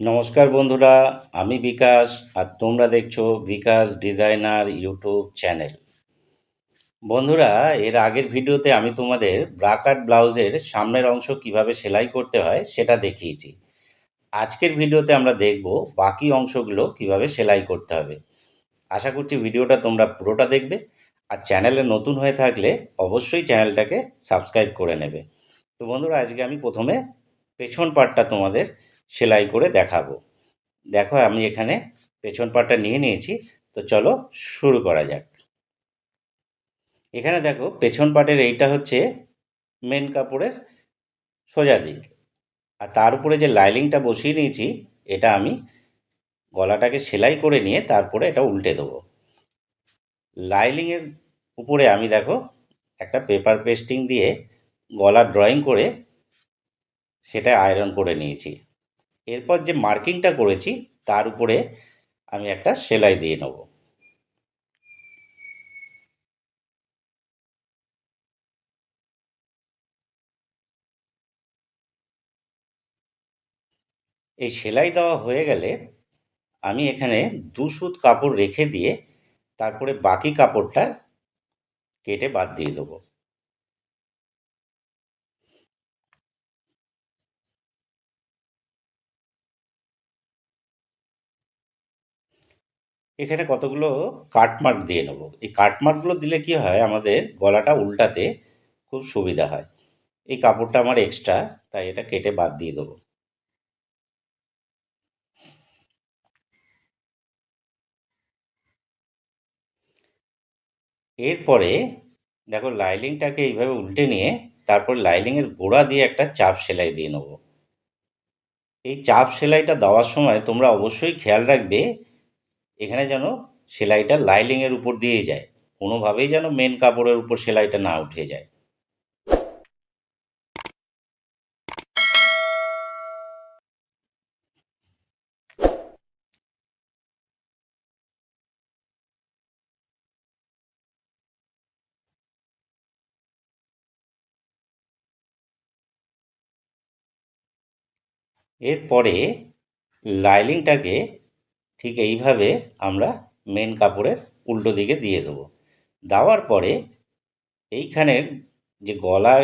নমস্কার বন্ধুরা, আমি বিকাশ আর তোমরা দেখছ বিকাশ ডিজাইনার ইউটিউব চ্যানেল। বন্ধুরা, এর আগের ভিডিওতে আমি তোমাদের ব্রাকাট ব্লাউজের সামনের অংশ কীভাবে সেলাই করতে হয় সেটা দেখিয়েছি। আজকের ভিডিওতে আমরা দেখব বাকি অংশগুলো কীভাবে সেলাই করতে হবে। আশা করছি ভিডিওটা তোমরা পুরোটা দেখবে আর চ্যানেলে নতুন হয়ে থাকলে অবশ্যই চ্যানেলটাকে সাবস্ক্রাইব করে নেবে। তো বন্ধুরা, আজকে আমি প্রথমে পেছন পার্টটা তোমাদের সেলাই করে দেখাবো। দেখো আমি এখানে পেছন পাটটা নিয়ে নিয়েছি, তো চলো শুরু করা যাক। এখানে দেখো পেছন পাটের এইটা হচ্ছে মেন কাপড়ের সোজা দিক। আর তার উপরে যে লাইলিংটা বসিয়ে নিয়েছি, এটা আমি গলাটাকে সেলাই করে নিয়ে তারপরে এটা উল্টে দেবো। লাইলিংয়ের উপরে আমি দেখো একটা পেপার পেস্টিং দিয়ে গলা ড্রয়িং করে সেটা আয়রন করে নিয়েছি। এরপর যে মার্কিংটা করেছি, তার উপরে আমি একটা সেলাই দিয়ে নেব। এই সেলাই দেওয়া হয়ে গেলে আমি এখানে দু সুত কাপড় রেখে দিয়ে তারপরে বাকি কাপড়টা কেটে বাদ দিয়ে দেবো। এখানে কতগুলো কাটমার্ক দিয়ে নেব। এই কাটমার্কগুলো দিলে কি হয়, আমাদের গলাটা উল্টাতে খুব সুবিধা হয়। এই কাপড়টা আমার এক্সট্রা তাই এটা কেটে বাদ দিয়ে দেবো। এরপরে দেখো লাইলিংটাকে এইভাবে উল্টে নিয়ে তারপর লাইলিংয়ের গোড়া দিয়ে একটা চাপ সেলাই দিয়ে নেব। এই চাপ সেলাইটা দেওয়ার সময় তোমরা অবশ্যই খেয়াল রাখবে এখানে যেন সেলাইটা লাইলিংয়ের উপর দিয়ে যায়। কোনোভাবেই যেন মেন কাপড়ের উপর সেলাইটা না উঠে যায়। এরপরে লাইলিংটাকে ঠিক এইভাবে আমরা মেন কাপড়ের উল্টো দিকে দিয়ে দেবো। দেওয়ার পরে এইখানে যে গলার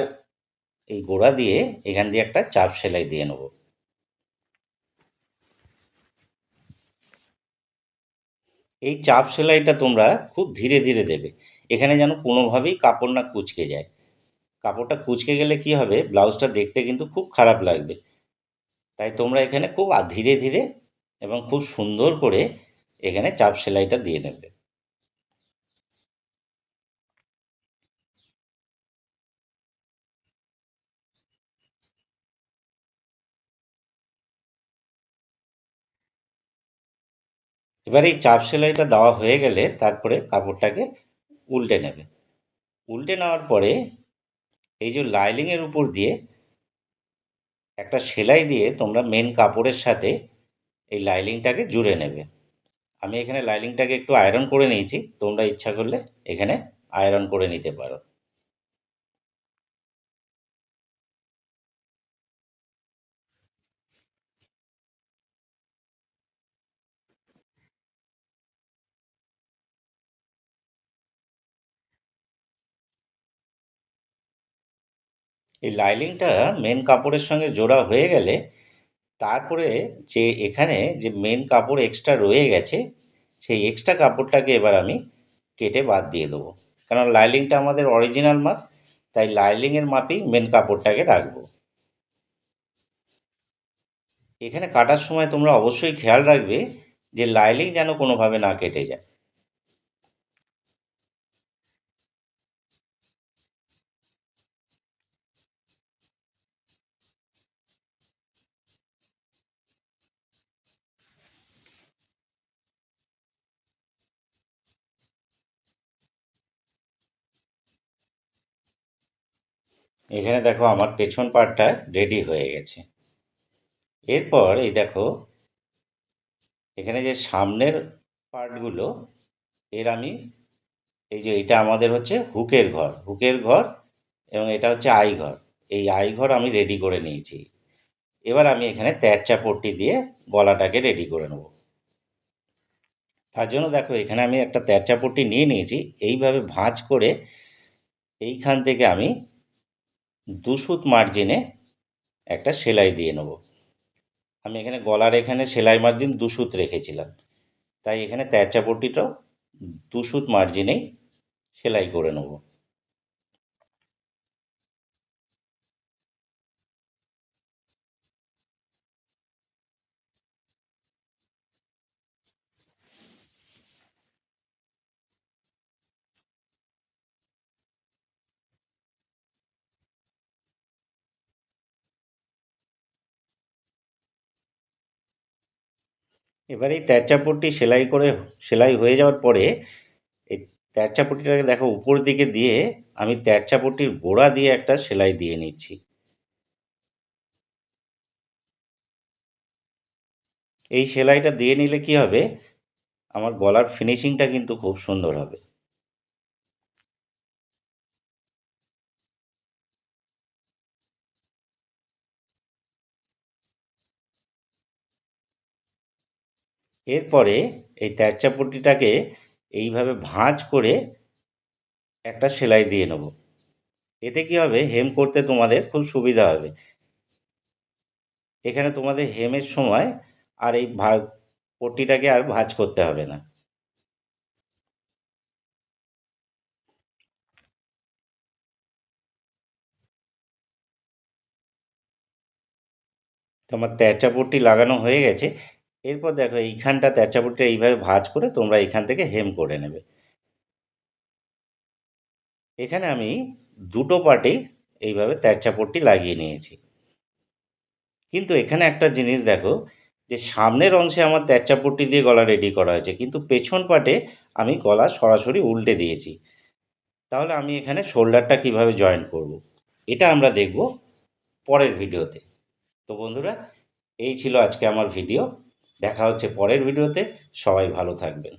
এই গোড়া দিয়ে এখান দিয়ে একটা চাপ সেলাই দিয়ে নেব। এই চাপ সেলাইটা তোমরা খুব ধীরে ধীরে দেবে। এখানে যেন কোনোভাবেই কাপড় না কুচকে যায়। কাপড়টা কুচকে গেলে কি হবে? ব্লাউজটা দেখতে কিন্তু খুব খারাপ লাগবে। তাই তোমরা এখানে খুব ধীরে ধীরে এবং খুব সুন্দর করে এখানে চাপ সেলাইটা দিয়ে নেবে। এবার এই চাপ সেলাইটা দেওয়া হয়ে গেলে তারপরে কাপড়টাকে উল্টে নেবে। উল্টে নেওয়ার পরে এই যে লাইলিংয়ের উপর দিয়ে একটা সেলাই দিয়ে তোমরা মেন কাপড়ের সাথে এই লাইলিংটাকে জুড়ে নেবে। আমি এখানে লাইলিংটাকে একটু আয়রন করে নিয়েছি। তোমরা ইচ্ছা করলে এখানে আয়রন করে নিতে পারো। এই লাইলিংটা মেন কাপড়ের সঙ্গে জোড়া হয়ে গেলে তারপরে যে এখানে যে মেন কাপড় এক্সট্রা রয়ে গেছে, সেই এক্সট্রা কাপড়টাকে এবার আমি কেটে বাদ দিয়ে দেবো। কারণ লাইলিংটা আমাদের অরিজিনাল মাপ তাই লাইলিংয়ের মাপেই মেন কাপড়টাকে রাখব। এখানে কাটার সময় তোমরা অবশ্যই খেয়াল রাখবে যে লাইলিং যেন কোনোভাবে না কেটে যায়। এখানে দেখো আমার পেছন পার্টটা রেডি হয়ে গেছে। এরপর এই দেখো, এখানে যে সামনের পার্টগুলো এর আমি, এই যে এটা আমাদের হচ্ছে হুকের ঘর হুকের ঘর এবং এটা হচ্ছে আই ঘর। এই আই ঘর আমি রেডি করে নিয়েছি। এবার আমি এখানে তেরচা পট্টি দিয়ে গলাটাকে রেডি করে নেব। তার জন্য দেখো, এখানে আমি একটা তেরচা পট্টি নিয়ে নিয়েছি। এইভাবে ভাঁজ করে এইখান থেকে আমি দুসুত মার্জিনে একটা সেলাই দিয়ে নেব। আমি এখানে গলার এখানে সেলাই মার্জিন দুসুত রেখেছিলাম। তাই এখানে তেরচা পট্টিটাও দুসুত মার্জিনেই সেলাই করে নেব। এবার এই তেরচাপটি সেলাই করে, সেলাই হয়ে যাওয়ার পরে এই তেরচাপটিটাকে দেখো উপর দিকে দিয়ে আমি তেরচাপটির গোড়া দিয়ে একটা সেলাই দিয়ে নিচ্ছি। এই সেলাইটা দিয়ে নিলে কি হবে? আমার গলার ফিনিশিংটা কিন্তু খুব সুন্দর হবে। এরপরে এই তেরচা পট্টিটাকে এইভাবে ভাঁজ করে একটা সেলাই দিয়ে নেব। এতে কি হবে? হেম করতে তোমাদের খুব সুবিধা হবে। এখানে তোমাদের হেমের সময় আর এই ভা, পট্টিটাকে আর ভাঁজ করতে হবে না। তোমার তেরচা পট্টি লাগানো হয়ে গেছে। এরপর দেখো এইখানটা তেরচা পট্টি এইভাবে ভাজ করে তোমরা এখান থেকে হেম করে নেবে। এখানে আমি দুটো পার্টে এইভাবে তেরচা পট্টি লাগিয়ে নিয়েছি। কিন্তু এখানে একটা জিনিস দেখো যে সামনের অংশে আমার তেরচা পট্টি দিয়ে গলা রেডি করা হয়েছে, কিন্তু পেছন পাটে আমি গলা সরাসরি উল্টে দিয়েছি। তাহলে আমি এখানে শোল্ডারটা কীভাবে জয়েন করব। এটা আমরা দেখব পরের ভিডিওতে। তো বন্ধুরা, এই ছিল আজকে আমার ভিডিও। দেখা হচ্ছে পরের ভিডিওতে। সবাই ভালো থাকবেন।